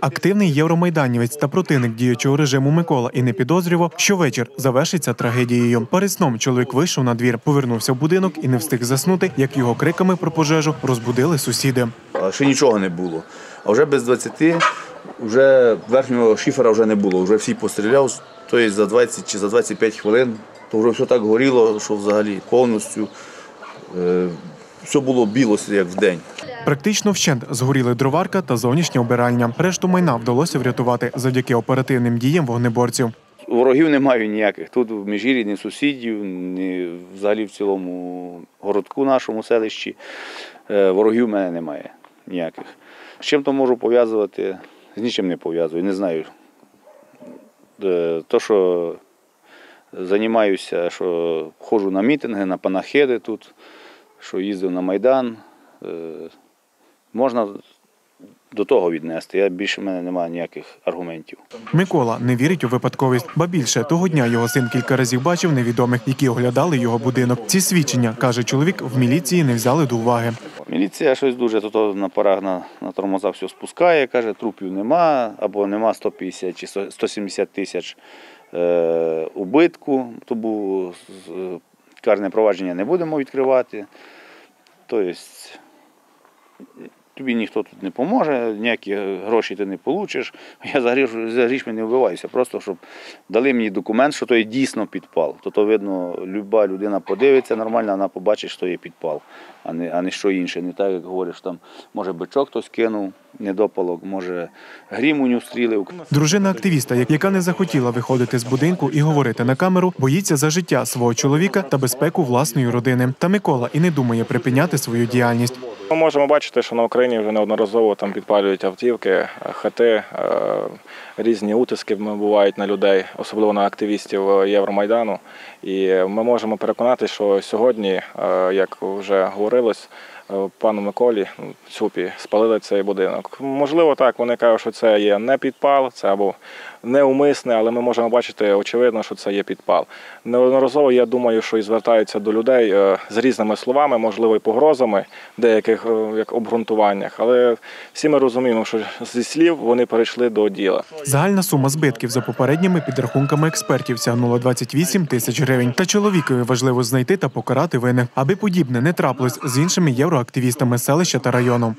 Активний євромайданівець та противник діючого режиму Микола і не підозрював, що вечір завершиться трагедією. Перед сном чоловік вийшов на двір, повернувся в будинок і не встиг заснути, як його криками про пожежу розбудили сусіди. Ще нічого не було. А вже без 20 вже верхнього шифера вже не було. Вже всі постріляв, тобто за 20 чи за 25 хвилин, то вже все так горіло, що взагалі повністю е, все було біло, як в день. Практично вщент згоріли дроварка та зовнішня обиральня. Решту майна вдалося врятувати завдяки оперативним діям вогнеборців. Ворогів немає ніяких. Тут в Міжгір'ї ні сусідів, ні взагалі в цілому городку нашому селищі. Е, Ворогів в мене немає ніяких. З чим то можу пов'язувати? З нічим не пов'язую, не знаю. Е, То, що займаюся, що ходжу на мітинги, на панахиди тут, що їздив на Майдан. Е, Можна до того віднести. Я більше в мене немає ніяких аргументів. Микола не вірить у випадковість, ба більше того дня його син кілька разів бачив невідомих, які оглядали його будинок. Ці свідчення каже чоловік, в міліції не взяли до уваги. Міліція щось дуже то на парах на, на тормозах все спускає, каже, трупів нема, або нема 150 чи 170 тисяч е, убитку, тому карне провадження не будемо відкривати. Тобто тобі ніхто тут не поможе, ніякі гроші ти не получиш. Я за гріш, за не вбиваюся, просто щоб дали мені документ, що то є дійсно підпал. То, то видно, люба людина подивиться нормально, вона побачить, що є підпал, а не, а не що інше. Не так, як говориш, там може бичок хтось кинув, недопалок, може грім у нього стрілив. Дружина активіста, яка не захотіла виходити з будинку і говорити на камеру, боїться за життя свого чоловіка та безпеку власної родини. Та Микола і не думає припиняти свою діяльність. Ми можемо бачити, що на Україні вже неодноразово там підпалюють автівки, хати, е, різні утиски бувають на людей, особливо на активістів е, Євромайдану. І ми можемо переконати, що сьогодні, е, як вже говорилось, пану Миколі ну, Цупі спалили цей будинок. Можливо, так вони кажуть, що це є не підпал, це або неумисне, але ми можемо бачити очевидно, що це є підпал. Неодноразово я думаю, що і звертаються до людей е, з різними словами, можливо, і погрозами деяких е, як обґрунтуваннях. Але всі ми розуміємо, що зі слів вони перейшли до діла. Загальна сума збитків за попередніми підрахунками експертів сягнула 28 тисяч гривень. Та чоловікові важливо знайти та покарати винних, аби подібне не трапилось з іншими євроактивістами селища та району.